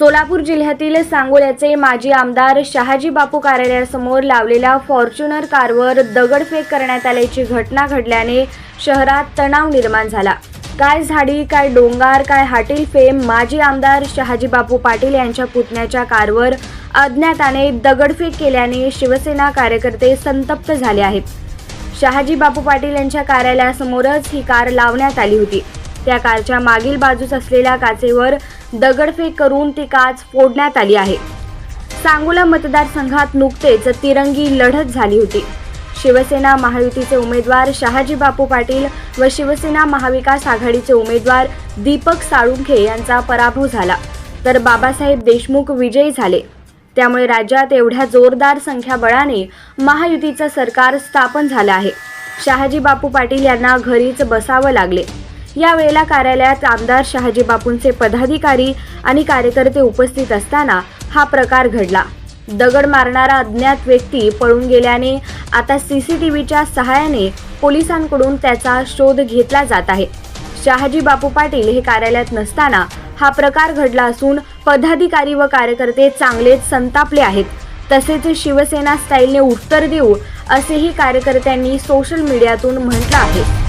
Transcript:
सोलापूर जिल्ह्यातील सांगोल्याचे माजी आमदार शहाजी बापू कार्यालयासमोर लावलेल्या फॉर्च्युनर कारवर दगडफेक करण्यात आल्याची घटना घडल्याने शहरात तणाव निर्माण झाला. काय झाडी काय डोंगार काय हाटील फेम माजी आमदार शहाजी बापू पाटील यांच्या पुतण्याच्या कारवर अज्ञाताने दगडफेक केल्याने शिवसेना कार्यकर्ते संतप्त झाले आहेत. शहाजी बापू पाटील यांच्या कार्यालयासमोरच ही कार लावण्यात आली होती. त्या कारच्या मागील बाजूस असलेल्या काचेवर दगडफेक करून ती काच फोडण्यात आली आहे. सांगोला मतदारसंघात नुकतेच तिरंगी लढत झाली होती. शिवसेना महायुतीचे उमेदवार शहाजी बापू पाटील व शिवसेना महाविकास आघाडीचे उमेदवार दीपक साळुंखे यांचा पराभव झाला. तर बाबासाहेब देशमुख विजयी झाले. त्यामुळे राज्यात एवढ्या जोरदार संख्याबळाने महायुतीचं सरकार स्थापन झालं आहे. शहाजी बापू पाटील यांना घरीच बसावं लागले. यावेळेला कार्यालयात आमदार शहाजी बापूंचे पदाधिकारी आणि कार्यकर्ते उपस्थित असताना हा प्रकार घडला. दगड मारणारा अज्ञात व्यक्ती पळून गेल्याने आता सी सी टी व्हीच्या सहाय्याने पोलिसांकडून त्याचा शोध घेतला जात आहे. शहाजी बापू पाटील हे कार्यालयात नसताना हा प्रकार घडला असून पदाधिकारी व कार्यकर्ते चांगलेच संतापले आहेत. तसेच शिवसेना स्टाईलने उत्तर देऊ असेही कार्यकर्त्यांनी सोशल मीडियातून म्हटलं आहे.